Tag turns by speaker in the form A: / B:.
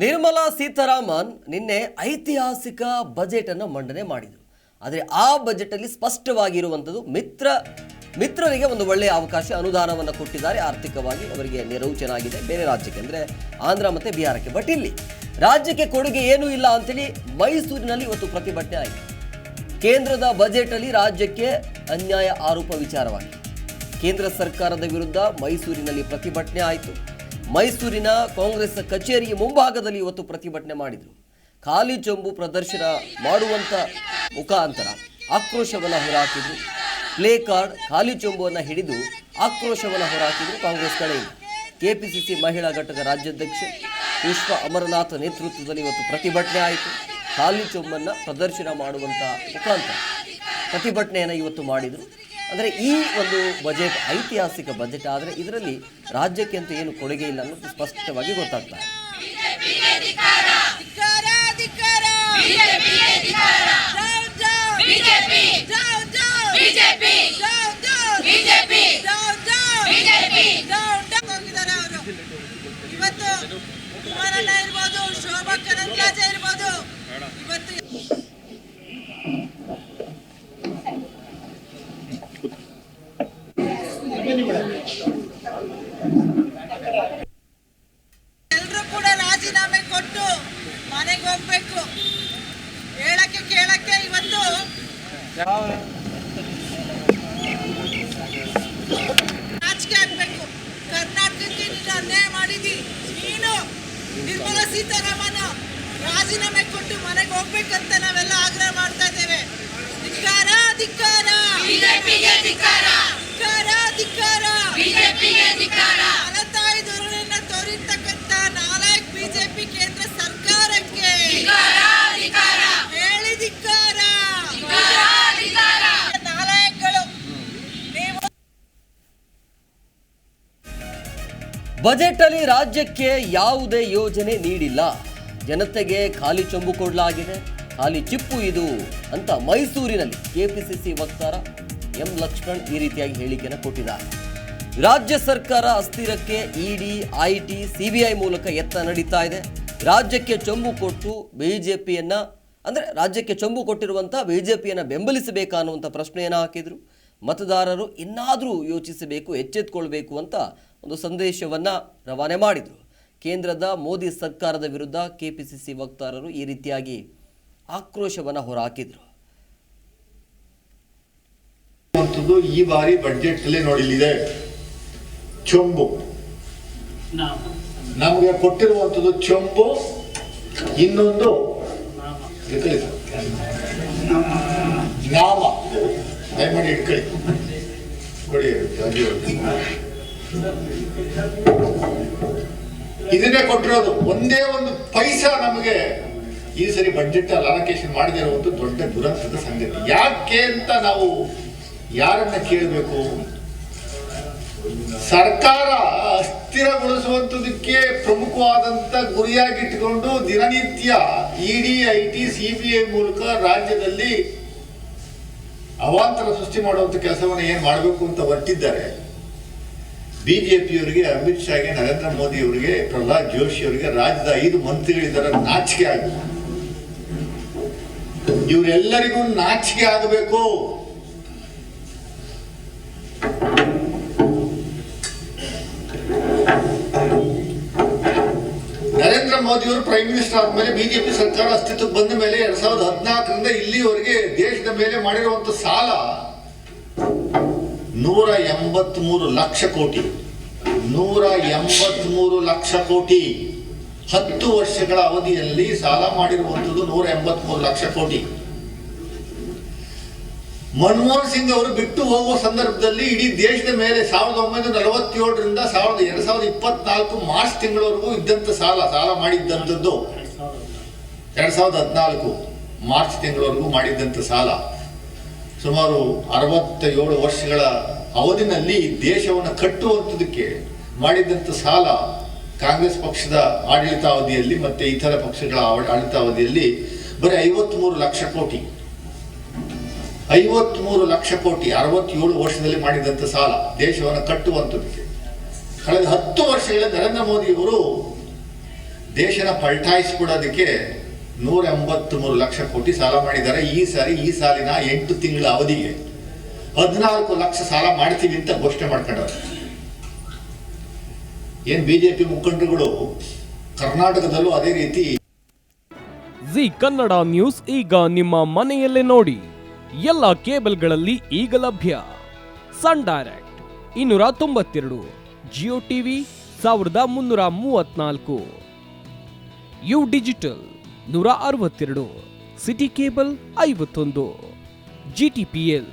A: ನಿರ್ಮಲಾ ಸೀತಾರಾಮನ್ ನಿನ್ನೆ ಐತಿಹಾಸಿಕ ಬಜೆಟ್ ಅನ್ನು ಮಂಡನೆ ಮಾಡಿದರು. ಆದರೆ ಆ ಬಜೆಟ್ ಅಲ್ಲಿ ಸ್ಪಷ್ಟವಾಗಿರುವಂಥದ್ದು ಮಿತ್ರ, ಮಿತ್ರರಿಗೆ ಒಂದು ಒಳ್ಳೆಯ ಅವಕಾಶ, ಅನುದಾನವನ್ನು ಕೊಟ್ಟಿದ್ದಾರೆ. ಆರ್ಥಿಕವಾಗಿ ಅವರಿಗೆ ನೆರವು ಚೆನ್ನಾಗಿದೆ. ಬೇರೆ ರಾಜ್ಯಕ್ಕೆ ಅಂದರೆ ಆಂಧ್ರ ಮತ್ತು ಬಿಹಾರಕ್ಕೆ. ಬಟ್ ಇಲ್ಲಿ ರಾಜ್ಯಕ್ಕೆ ಕೊಡುಗೆ ಏನೂ ಇಲ್ಲ ಅಂತೇಳಿ ಮೈಸೂರಿನಲ್ಲಿ ಇವತ್ತು ಪ್ರತಿಭಟನೆ ಆಯಿತು. ಕೇಂದ್ರದ ಬಜೆಟ್ ಅಲ್ಲಿ ರಾಜ್ಯಕ್ಕೆ ಅನ್ಯಾಯ ಆರೋಪ ವಿಚಾರವಾಗಿ ಕೇಂದ್ರ ಸರ್ಕಾರದ ವಿರುದ್ಧ ಮೈಸೂರಿನಲ್ಲಿ ಪ್ರತಿಭಟನೆ ಆಯಿತು. ಮೈಸೂರಿನ ಕಾಂಗ್ರೆಸ್ ಕಚೇರಿಯ ಮುಂಭಾಗದಲ್ಲಿ ಇವತ್ತು ಪ್ರತಿಭಟನೆ ಮಾಡಿದರು. ಖಾಲಿ ಚೊಂಬು ಪ್ರದರ್ಶನ ಮಾಡುವಂಥ ಮುಖಾಂತರ ಆಕ್ರೋಶವನ್ನು ಹೊರಹಾಕಿದ್ರು ಪ್ಲೇ ಕಾರ್ಡ್, ಖಾಲಿ ಚೊಂಬುವನ್ನು ಹಿಡಿದು ಆಕ್ರೋಶವನ್ನು ಹೊರಹಾಕಿದ್ರು ಕಾಂಗ್ರೆಸ್ ಕಡೆಯಿಂದ. ಕೆಪಿಸಿಸಿ ಮಹಿಳಾ ಘಟಕ ರಾಜ್ಯಾಧ್ಯಕ್ಷೆ ಪುಷ್ಪ ಅಮರನಾಥ್ ನೇತೃತ್ವದಲ್ಲಿ ಇವತ್ತು ಪ್ರತಿಭಟನೆ ಆಯಿತು. ಖಾಲಿ ಚೊಂಬನ್ನು ಪ್ರದರ್ಶನ ಮಾಡುವಂಥ ಮುಖಾಂತರ ಪ್ರತಿಭಟನೆಯನ್ನು ಇವತ್ತು ಮಾಡಿದರು. ಅಂದರೆ ಈ ಒಂದು ಬಜೆಟ್ ಐತಿಹಾಸಿಕ ಬಜೆಟ್ ಆದರೆ ಇದರಲ್ಲಿ ರಾಜ್ಯಕ್ಕೆ ಅಂತ ಏನು ಕೊಡುಗೆ ಇಲ್ಲ ಅನ್ನೋದು ಸ್ಪಷ್ಟವಾಗಿ ಗೊತ್ತಾಗ್ತಾ
B: ಧಿಕ್ಕಾರ ಧಿಕ್ಕಾರ down down
C: BJP
B: down down
C: BJP
B: down down
C: BJP
B: down down
C: BJP
B: down down ಹೋಗಿದ್ದಾರೆ ಅವರು ಇವತ್ತು ಕುಮಾರಣ್ಣ ಇರ್ಬೋದು ಶೋಭಾ ಕರಂದ್ಲಾಜೆ ಇರ್ಬೋದು ಇವತ್ತು ಎಲ್ರೂ ಕೂಡ ರಾಜೀನಾಮೆ ಕೊಟ್ಟು ಮನೆಗೆ ಹೋಗ್ಬೇಕು. ಹೇಳಕ್ಕೆ ಕೇಳಕ್ಕೆ ಇವತ್ತು ನಾಚಿಕೆ ಆಗ್ಬೇಕು. ಕರ್ನಾಟಕಕ್ಕೆ ನೀನು ಅನ್ಯಾಯ ಮಾಡಿದಿ. ನೀನು ನಿರ್ಮಲಾ ಸೀತಾರಾಮನ್ ರಾಜೀನಾಮೆ ಕೊಟ್ಟು ಮನೆಗೆ ಹೋಗ್ಬೇಕಂತ ನಾವೆಲ್ಲ ಆಗ್ರಹ ಮಾಡ್ತಾ ಇದ್ದೇವೆ. ಧಿಕ್ಕಾರ ಧಿಕ್ಕಾರ.
A: ಬಜೆಟ್ ಅಲ್ಲಿ ರಾಜ್ಯಕ್ಕೆ ಯಾವುದೇ ಯೋಜನೆ ನೀಡಿಲ್ಲ. ಜನತೆಗೆ ಖಾಲಿ ಚೊಂಬು ಕೊಡಲಾಗಿದೆ. ಖಾಲಿ ಚಿಪ್ಪು ಇದು ಅಂತ ಮೈಸೂರಿನಲ್ಲಿ ಕೆಪಿಸಿಸಿ ವಕ್ತಾರ ಎಂ ಲಕ್ಷ್ಮಣ್ ಈ ರೀತಿಯಾಗಿ ಹೇಳಿಕೆಯನ್ನು ಕೊಟ್ಟಿದ್ದಾರೆ. ರಾಜ್ಯ ಸರ್ಕಾರ ಅಸ್ಥಿರಕ್ಕೆ ಇಡಿ, ಐಟಿ, ಸಿಬಿಐ ಮೂಲಕ ಎತ್ತ ನಡೀತಾ ಇದೆ. ರಾಜ್ಯಕ್ಕೆ ಚೊಂಬು ಕೊಟ್ಟು ಬಿಜೆಪಿಯನ್ನ ಅಂದ್ರೆ ರಾಜ್ಯಕ್ಕೆ ಚೊಂಬು ಕೊಟ್ಟಿರುವಂಥ ಬಿಜೆಪಿಯನ್ನು ಬೆಂಬಲಿಸಬೇಕಾ ಅನ್ನುವಂಥ ಪ್ರಶ್ನೆಯನ್ನು ಹಾಕಿದ್ರು. ಮತದಾರರು ಇನ್ನಾದರೂ ಯೋಚಿಸಬೇಕು, ಎಚ್ಚೆತ್ಕೊಳ್ಬೇಕು ಅಂತ ಒಂದು ಸಂದೇಶವನ್ನ ರವಾನೆ ಮಾಡಿದರು. ಕೇಂದ್ರದ ಮೋದಿ ಸರ್ಕಾರದ ವಿರುದ್ಧ ಕೆಪಿಸಿಸಿ ವಕ್ತಾರರು ಈ ರೀತಿಯಾಗಿ ಆಕ್ರೋಶವನ್ನು ಹೊರಹಾಕಿದರು.
D: ಈ ಬಾರಿ ಬಜೆಟ್ ಅಲ್ಲಿ ನೋಡಿಲಿದೆ ಚೊಂಬು. ನಮಗೆ ಕೊಟ್ಟಿರುವಂಥದ್ದು ಚೊಂಬು, ಇನ್ನೊಂದು. ನಾಮ ದಯಮಾಡಿ ಇಟ್ಕೊಳ್ಳಿ. ಕೊಡಿ. ಇದನ್ನೇ ಕೊಟ್ಟಿರೋದು. ಒಂದೇ ಒಂದು ಪೈಸಾ ನಮಗೆ ಈ ಸರಿ ಬಡ್ಜೆಟ್ ಅಲೋಕೇಶನ್ ಮಾಡದೇ ದೊಡ್ಡ ದುರಂತದ ಸಂಗತಿ. ಯಾಕೆ ಅಂತ ನಾವು ಯಾರನ್ನ ಕೇಳಬೇಕು? ಸರ್ಕಾರ ಅಸ್ಥಿರಗೊಳಿಸುವಂತದಕ್ಕೆ ಪ್ರಮುಖವಾದಂತ ಗುರಿಯಾಗಿಟ್ಟುಕೊಂಡು ದಿನನಿತ್ಯ ED I T C B I ಮೂಲಕ ರಾಜ್ಯದಲ್ಲಿ ಅವಾಂತರ ಸೃಷ್ಟಿ ಮಾಡುವಂತ ಕೆಲಸವನ್ನು ಏನ್ ಮಾಡಬೇಕು ಅಂತ ಹೊರಟಿದ್ದಾರೆ ಬಿಜೆಪಿಯವರಿಗೆ, ಅಮಿತ್ ಶಾಗೆ, ನರೇಂದ್ರ ಮೋದಿ ಅವರಿಗೆ ಪ್ರಹ್ಲಾದ್ ಜೋಶಿ ಅವರಿಗೆ ರಾಜ್ಯದ ಐದು ಮಂತ್ರಿಗಳಿದ್ದಾರೆ, ನಾಚಿಕೆ ಆಗಿದೆ ಇವರೆಲ್ಲರಿಗೂ ನಾಚಿಕೆ ಆಗಬೇಕು. ನರೇಂದ್ರ ಮೋದಿ ಅವರು ಪ್ರೈಮ್ ಮಿನಿಸ್ಟರ್ ಆದ್ಮೇಲೆ ಬಿಜೆಪಿ ಸರ್ಕಾರ ಅಸ್ತಿತ್ವಕ್ಕೆ ಬಂದ ಮೇಲೆ ಎರಡ್ ಸಾವಿರದ ಹದಿನಾಲ್ಕರಿಂದ ಇಲ್ಲಿವರೆಗೆ ದೇಶದ ಮೇಲೆ ಮಾಡಿರುವಂತ ಸಾಲ ನೂರ ಎಂಬತ್ಮೂರು ಲಕ್ಷ ಕೋಟಿ. ನೂರ ಎಂಬತ್ಮೂರು ಲಕ್ಷ ಕೋಟಿ. ಹತ್ತು ವರ್ಷಗಳ ಅವಧಿಯಲ್ಲಿ ಸಾಲ ಮಾಡಿರುವಂಥದ್ದು ನೂರ ಎಂಬತ್ಮೂರು ಲಕ್ಷ ಕೋಟಿ. ಮನಮೋಹನ್ ಸಿಂಗ್ ಅವರು ಬಿಟ್ಟು ಹೋಗುವ ಸಂದರ್ಭದಲ್ಲಿ ಇಡೀ ದೇಶದ ಮೇಲೆ ಸಾವಿರದ ಒಂಬೈನೂರ ನಲವತ್ತೇಳರಿಂದ ಸಾವಿರದ ಎರಡ್ ಸಾವಿರದ ಇಪ್ಪತ್ನಾಲ್ಕು ಮಾರ್ಚ್ ತಿಂಗಳವರೆಗೂ ಇದ್ದಂತ ಸಾಲ ಸಾಲ ಮಾಡಿದ್ದಂಥದ್ದು ಎರಡ್ ಸಾವಿರದ ಹದಿನಾಲ್ಕು ಮಾರ್ಚ್ ತಿಂಗಳವರೆಗೂ ಮಾಡಿದ್ದಂಥ ಸಾಲ. ಸುಮಾರು ಅರವತ್ತೇಳು ವರ್ಷಗಳ ಅವಧಿನಲ್ಲಿ ದೇಶವನ್ನು ಕಟ್ಟುವಂಥದಕ್ಕೆ ಮಾಡಿದಂಥ ಸಾಲ ಕಾಂಗ್ರೆಸ್ ಪಕ್ಷದ ಆಡಳಿತಾವಧಿಯಲ್ಲಿ ಮತ್ತೆ ಇತರ ಪಕ್ಷಗಳ ಆಡ- ಆಡಳಿತಾವಧಿಯಲ್ಲಿ ಬರೀ ಐವತ್ಮೂರು ಲಕ್ಷ ಕೋಟಿ. ಐವತ್ಮೂರು ಲಕ್ಷ ಕೋಟಿ, ಅರವತ್ತೇಳು ವರ್ಷದಲ್ಲಿ ಮಾಡಿದಂಥ ಸಾಲ ದೇಶವನ್ನು ಕಟ್ಟುವಂಥದಕ್ಕೆ ಕಳೆದ ಹತ್ತು ವರ್ಷಗಳ ನರೇಂದ್ರ ಮೋದಿಯವರು ದೇಶನ ಪಲ್ಟಾಯಿಸ್ಬಿಡೋದಕ್ಕೆ ನೂರ ಎಂಬತ್ತ್ಮೂರು ಲಕ್ಷ ಕೋಟಿ ಸಾಲ ಮಾಡಿದ್ದಾರೆ. ಈ ಸಾರಿ, ಈ ಸಾಲಿನ ಎಂಟು ತಿಂಗಳ ಅವಧಿಗೆ. ಹದಿನಾಲ್ಕು ಲಕ್ಷ ಸಾಲ ಮಾಡ್ತೀವಿ ಅಂತ ಘೋಷಣೆ ಮಾಡ್ಕೊಂಡವ್ರೆ. ಏನ್ ಬಿಜೆಪಿ ಮುಖಂಡರುಗಳು ಕರ್ನಾಟಕದಲ್ಲೂ ಅದೇ ರೀತಿ
E: ಜಿ ಕನ್ನಡ ನ್ಯೂಸ್ ಈಗ ನಿಮ್ಮ ಮನೆಯಲ್ಲೇ ನೋಡಿ. ಎಲ್ಲ ಕೇಬಲ್ಗಳಲ್ಲಿ ಈಗ ಲಭ್ಯ. ಸನ್ ಡೈರೆಕ್ಟ್ ಇನ್ನೂರ ತೊಂಬತ್ತೆರಡು, ಜಿಯೋ ಟಿವಿ ಸಾವಿರದ ಮುನ್ನೂರ ಮೂವತ್ನಾಲ್ಕು ಯು ಡಿಜಿಟಲ್ ನೂರ ಅರವತ್ತೆರಡು, ಸಿಟಿ ಕೇಬಲ್ ಐವತ್ತೊಂದು, ಜಿ ಟಿ ಪಿ ಎಲ್